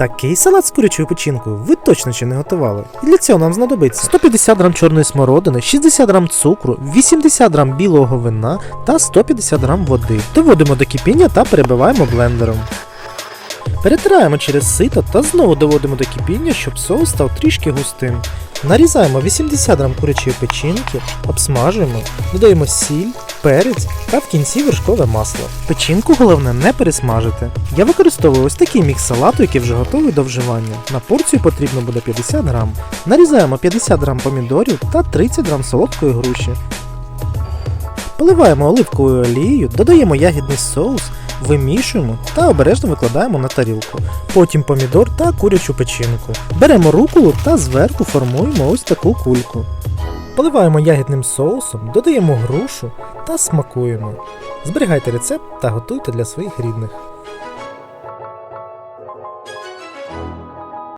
Такий салат з курячою печінкою ви точно ще не готували. І для цього нам знадобиться 150 грам чорної смородини, 60 грам цукру, 80 грам білого вина та 150 грам води. Доводимо до кипіння та перебиваємо блендером. Перетираємо через сито та знову доводимо до кипіння, щоб соус став трішки густим. Нарізаємо 80 грам курячої печінки, обсмажуємо, додаємо сіль, перець та в кінці вершкове масло. Печінку головне не пересмажити. Я використовую ось такий мікс салату, який вже готовий до вживання. На порцію потрібно буде 50 грам. Нарізаємо 50 грам помідорів та 30 грам солодкої груші. Поливаємо оливковою олією, додаємо ягідний соус, вимішуємо та обережно викладаємо на тарілку. Потім помідор та курячу печінку. Беремо руколу та зверху формуємо ось таку кульку. Поливаємо ягідним соусом, додаємо грушу та смакуємо. Зберігайте рецепт та готуйте для своїх рідних.